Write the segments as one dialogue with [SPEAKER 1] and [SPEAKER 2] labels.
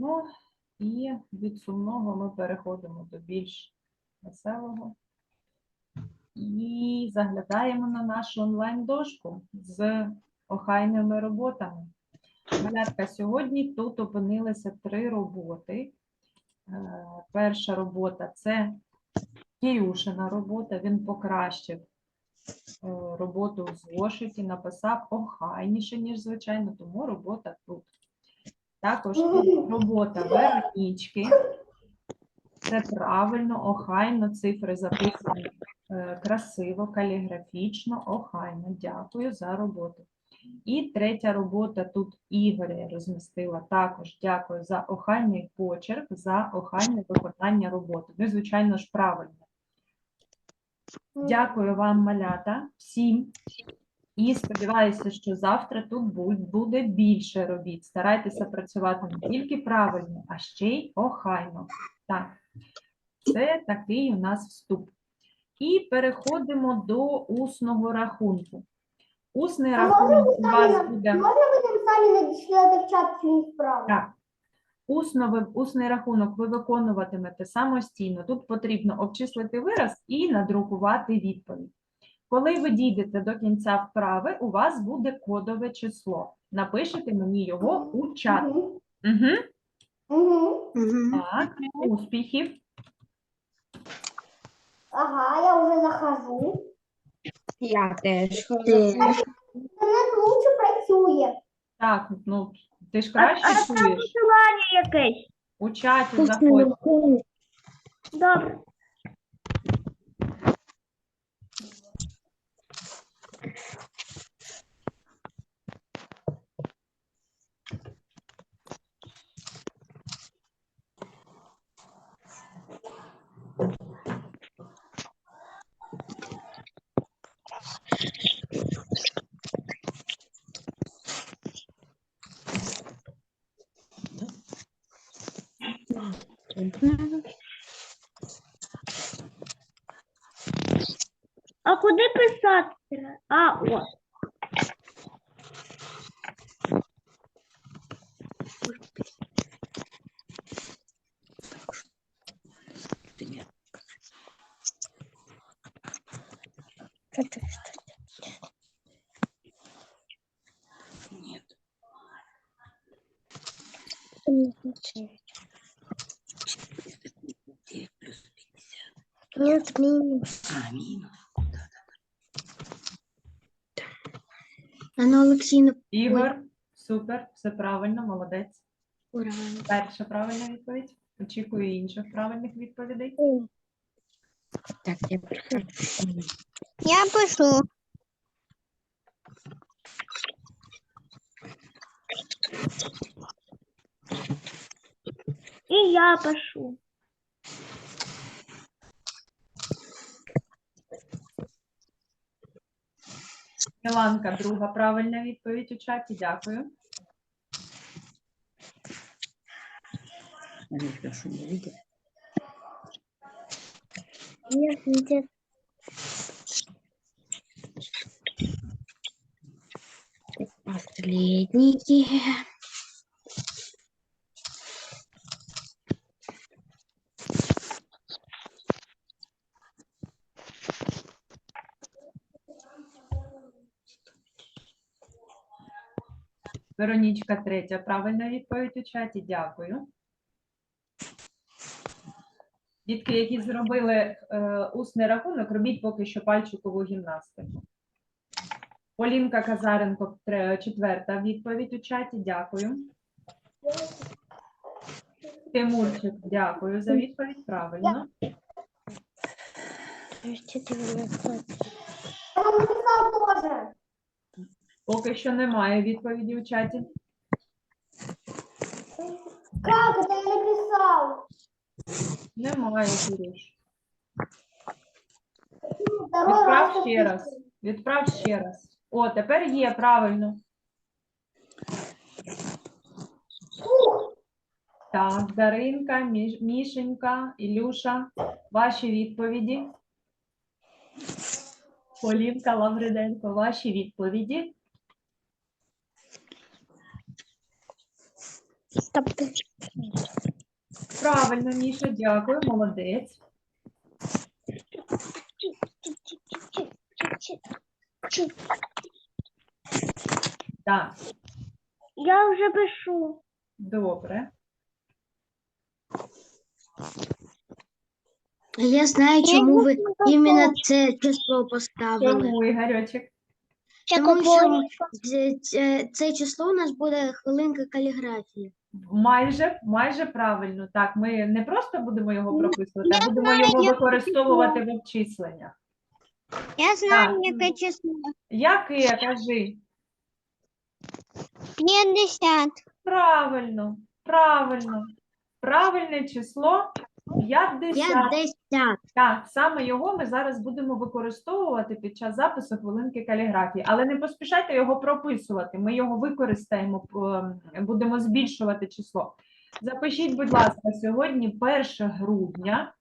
[SPEAKER 1] Ну і від сумного ми переходимо до більш веселого. І заглядаємо на нашу онлайн-дошку з охайними роботами. Малятка, сьогодні тут опинилися три роботи. Е, Перша робота це Кирюшина робота. Він покращив е, роботу в зошиті, написав охайніше, ніж звичайно, тому робота тут. Також тут робота Веронічки. Це правильно, охайно, цифри записані е, красиво, каліграфічно, охайно. Дякую за роботу. І третя робота тут Ігоря я розмістила. Також дякую за охайний почерк, за охайне виконання роботи. Ну, звичайно ж, правильно. Дякую вам, малята, всім. І сподіваюся, що завтра тут буде більше робіт. Старайтеся працювати не тільки правильно, а ще й охайно. Так, це такий у нас вступ. І переходимо до усного рахунку. Усний рахунок у вас буде.
[SPEAKER 2] Можна ви нам самі надішлете в чат справи?
[SPEAKER 1] Так. Усно усний рахунок ви виконуватимете самостійно. Тут потрібно обчислити вираз і надрукувати відповідь. Коли ви дійдете до кінця вправи, у вас буде кодове число. Напишете мені його у чат.
[SPEAKER 2] Угу.
[SPEAKER 1] Угу. Так, успіхів.
[SPEAKER 2] Ага, я вже захожу.
[SPEAKER 3] Я теж.
[SPEAKER 2] Інтернет лучше працює.
[SPEAKER 1] Так, ну ти ж краще чуєш.
[SPEAKER 4] Посилання якесь.
[SPEAKER 1] У чаті заходь.
[SPEAKER 4] Добре. А куди писати? А, о.
[SPEAKER 3] Нет, минус.
[SPEAKER 5] А, мінус.
[SPEAKER 3] Анна Олексійовна,
[SPEAKER 1] Ігор, супер, все правильно, молодець.
[SPEAKER 3] ура.
[SPEAKER 1] Перша правильна відповідь. Очікую інших правильних відповідей.
[SPEAKER 3] Так, я прохожу.
[SPEAKER 4] Я пишу. І я пишу.
[SPEAKER 1] Міланка, друга правильна відповідь у чаті. Дякую.
[SPEAKER 3] Нет.
[SPEAKER 1] Веронічка, третя правильна відповідь у чаті. Дякую. Дітки, які зробили е, усний рахунок, робіть поки що пальчикову гімнастику. Полінка Казаренко, четверта відповідь у чаті. Дякую. Тимурчик, дякую за відповідь. Правильно.
[SPEAKER 2] Я.
[SPEAKER 1] Поки що немає відповіді у чаті.
[SPEAKER 2] Как это я написал?
[SPEAKER 1] Немає, Кирюш.
[SPEAKER 2] Второй
[SPEAKER 1] Відправ ще раз. Відправ ще раз. О, тепер є, правильно. Так, Даринка, Міш- Мішенька, Ілюша, ваші відповіді. Полінка Лавриденко, ваші відповіді. Правильно, Міша, дякую, молодець. Так,
[SPEAKER 4] Я вже пишу.
[SPEAKER 1] добре.
[SPEAKER 3] Я знаю, чому ви іменно це число поставили.
[SPEAKER 1] Чому, Ігорьочек?
[SPEAKER 3] Тому що це, це, це число у нас буде хвилинка каліграфії.
[SPEAKER 1] Майже, майже правильно. Так, ми не просто будемо його прописувати, а будемо його використовувати в обчисленнях.
[SPEAKER 3] Я
[SPEAKER 1] знаю,
[SPEAKER 3] яке число.
[SPEAKER 1] Яке, кажи?
[SPEAKER 3] 50.
[SPEAKER 1] Правильно, правильно. Правильне число 50.
[SPEAKER 3] 50.
[SPEAKER 1] Так, саме його ми зараз будемо використовувати під час запису хвилинки каліграфії, але не поспішайте його прописувати. Ми його використаємо, ем, будемо збільшувати число. Запишіть, будь ласка, сьогодні 1 грудня.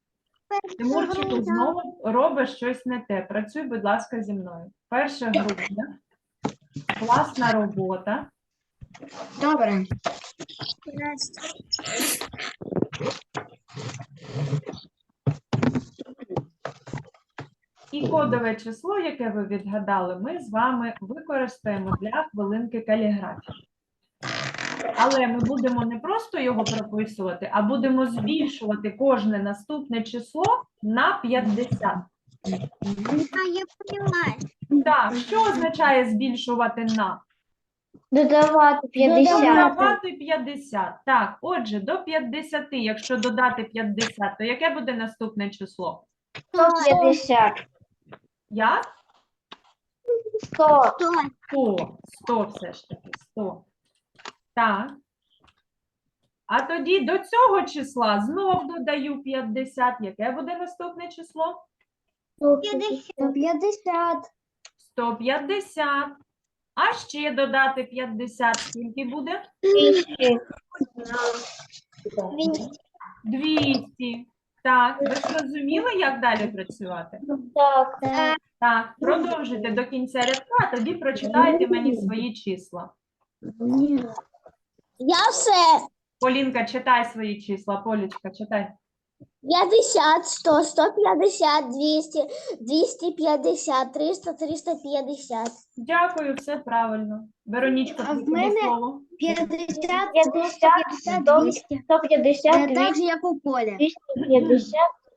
[SPEAKER 1] Тимурчику знову робиш щось не те. Працюй, будь ласка, зі мною. 1 грудня. Класна робота.
[SPEAKER 3] Добре.
[SPEAKER 1] І кодове число, яке ви відгадали, ми з вами використаємо для хвилинки каліграфії. Але ми будемо не просто його прописувати, а будемо збільшувати кожне наступне число на 50.
[SPEAKER 3] А, я поняла.
[SPEAKER 1] Так, що означає збільшувати на?
[SPEAKER 4] Додавати 50.
[SPEAKER 1] Додавати 50. Так, отже, до 50, якщо додати 50, то яке буде наступне число?
[SPEAKER 4] 150.
[SPEAKER 1] Як?
[SPEAKER 4] 100.
[SPEAKER 1] 100. 100 все ж таки, 100. Так. А тоді до цього числа знов додаю 50. Яке буде наступне число?
[SPEAKER 2] 150.
[SPEAKER 1] 150. А ще додати 50. Скільки буде? 200. Так, ви зрозуміли, як далі працювати?
[SPEAKER 4] Так.
[SPEAKER 1] Так, продовжуйте до кінця рядка, а тоді прочитайте мені свої числа.
[SPEAKER 2] Я все.
[SPEAKER 1] Полінка, читай свої числа. Полічка, читай.
[SPEAKER 2] 50, 100, 150, 200, 250, 300, 350.
[SPEAKER 1] Дякую, все правильно. Веронічка,
[SPEAKER 3] А в
[SPEAKER 1] тобі
[SPEAKER 3] мене
[SPEAKER 1] слово.
[SPEAKER 3] 50,
[SPEAKER 4] 50,
[SPEAKER 3] 200.
[SPEAKER 4] 150,
[SPEAKER 3] Е, Так же, як у поля.
[SPEAKER 4] 250,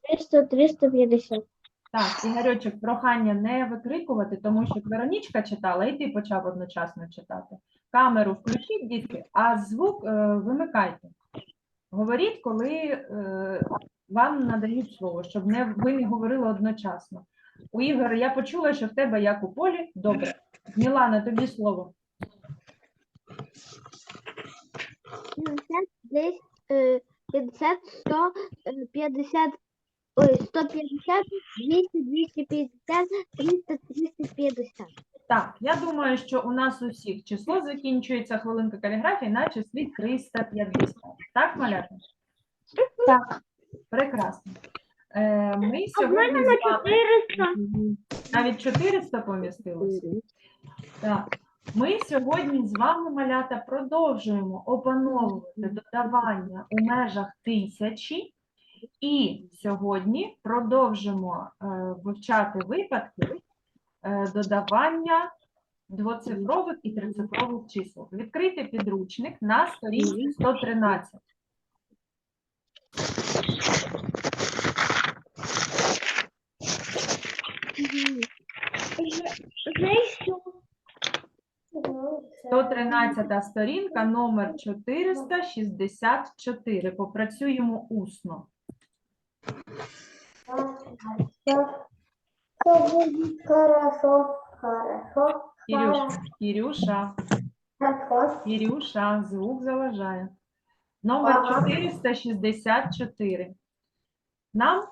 [SPEAKER 4] 300, 350.
[SPEAKER 1] Так, Ігорьочок, прохання не викрикувати, тому що Веронічка читала, і ти почав одночасно читати. Камеру включіть, дітки, а звук е, вимикайте. Говоріть, коли е, вам надають слово, щоб не, ви не говорили одночасно. У Ігоря я почула, що в тебе як у полі. Добре. Мілана, тобі слово.
[SPEAKER 4] 50, 50, 100, е, 50, ой, 150, 200, 250, 300, 350.
[SPEAKER 1] Так, я думаю, що у нас у всіх число закінчується хвилинка каліграфії на числі 350. Так, малята?
[SPEAKER 4] Так.
[SPEAKER 1] Прекрасно. Е, ми
[SPEAKER 4] А в
[SPEAKER 1] сьогодні
[SPEAKER 4] мене
[SPEAKER 1] з
[SPEAKER 4] на
[SPEAKER 1] вами...
[SPEAKER 4] 400.
[SPEAKER 1] Мгм. Навіть 400 помістилося? Так. Ми сьогодні з вами, малята, продовжуємо опановувати додавання у межах тисячі. І сьогодні продовжимо е, вивчати випадки е, додавання двоцифрових і трицифрових чисел. Відкрийте підручник на сторінці 113.
[SPEAKER 4] Вже що?
[SPEAKER 1] 113 сторінка, номер 464. Попрацюємо усно.
[SPEAKER 2] Хорошо, хорошо, хорошо.
[SPEAKER 1] Звук заважає. Номер 464. Нам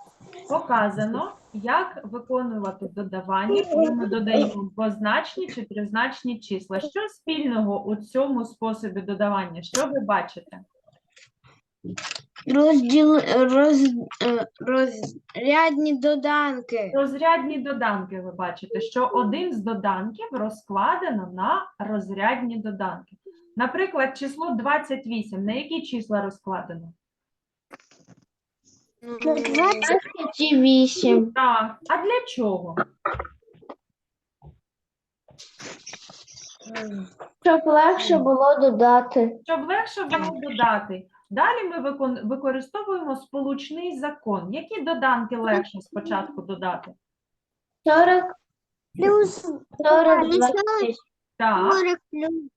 [SPEAKER 1] показано, як виконувати додавання, коли ми додаємо двозначні чи тризначні числа. Що спільного у цьому способі додавання? Що ви бачите?
[SPEAKER 3] Розділ, роз, е, розрядні доданки.
[SPEAKER 1] Розрядні доданки ви бачите, що один з доданків розкладено на розрядні доданки. Наприклад, число 28. На які числа розкладено?
[SPEAKER 2] вісім.
[SPEAKER 1] Так. А для чого?
[SPEAKER 2] Щоб легше було додати.
[SPEAKER 1] Щоб легше було додати. Далі ми викон- використовуємо сполучний закон. Які доданки легше спочатку додати?
[SPEAKER 2] 40
[SPEAKER 3] Плюс
[SPEAKER 2] сорок
[SPEAKER 3] Плюс
[SPEAKER 1] Так,
[SPEAKER 3] 40 плюс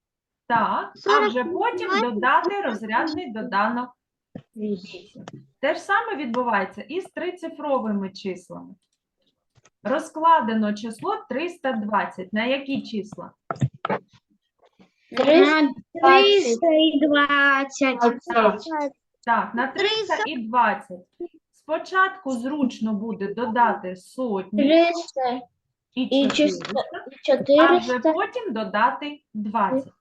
[SPEAKER 1] так. А вже потім додати розрядний доданок 8. Те ж саме відбувається і з трицифровими числами. Розкладено число 320. На які числа?
[SPEAKER 3] 320.
[SPEAKER 1] Так, на 300 і 20. Спочатку зручно буде додати сотні
[SPEAKER 2] 300
[SPEAKER 1] і
[SPEAKER 2] і
[SPEAKER 1] 400, а вже потім додати 20.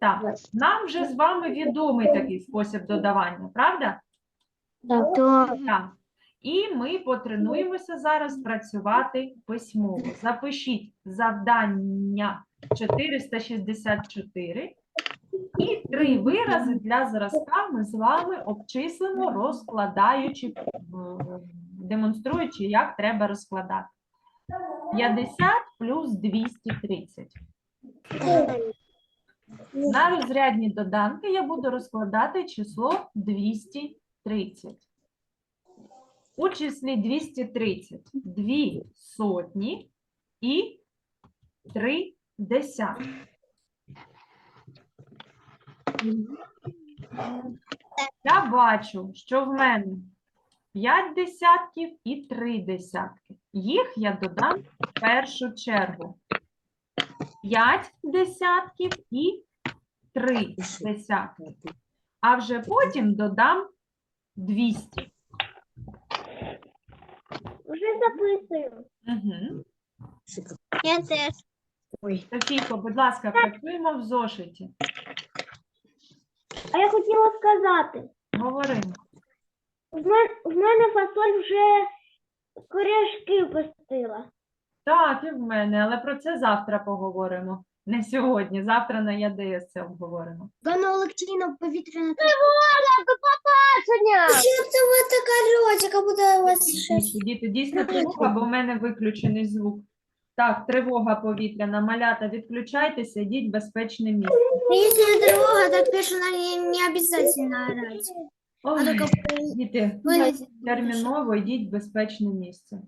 [SPEAKER 1] Так, нам вже з вами відомий такий спосіб додавання, правда? Так. І ми потренуємося зараз працювати письмово. Запишіть завдання 464 і три вирази для зразка ми з вами обчислимо, розкладаючи, е, демонструючи, як треба розкладати. 50 плюс 230. На розрядні доданки я буду розкладати число 230. У числі 230 дві сотні і три десятки. Я бачу, що в мене 5 десятків і 3 десятки. Їх я додам в першу чергу. 5 десятків і 3 десятки. А вже потім додам 200.
[SPEAKER 4] Вже записую.
[SPEAKER 1] Угу.
[SPEAKER 3] я теж.
[SPEAKER 1] Софійко, будь ласка, працюємо в зошиті.
[SPEAKER 4] А я хотіла сказати,
[SPEAKER 1] Говоримо.
[SPEAKER 4] в мене, в мене фасоль вже коряшки пустила.
[SPEAKER 1] Так, і в мене, але про це завтра поговоримо. Не сьогодні, завтра на ЯДС це обговоримо.
[SPEAKER 3] Ганна Олексійовна повітряна
[SPEAKER 2] Чим це ви така льотика буде у вас ще?
[SPEAKER 1] Діти, дійсно тривога, бо в мене виключений звук. Так, тривога повітряна, малята, відключайтеся, йдіть в безпечне місце.
[SPEAKER 2] Если тревога, так пишу не, не обязательно орать.
[SPEAKER 1] Ой, діти, терміново йдіть в безпечне місце.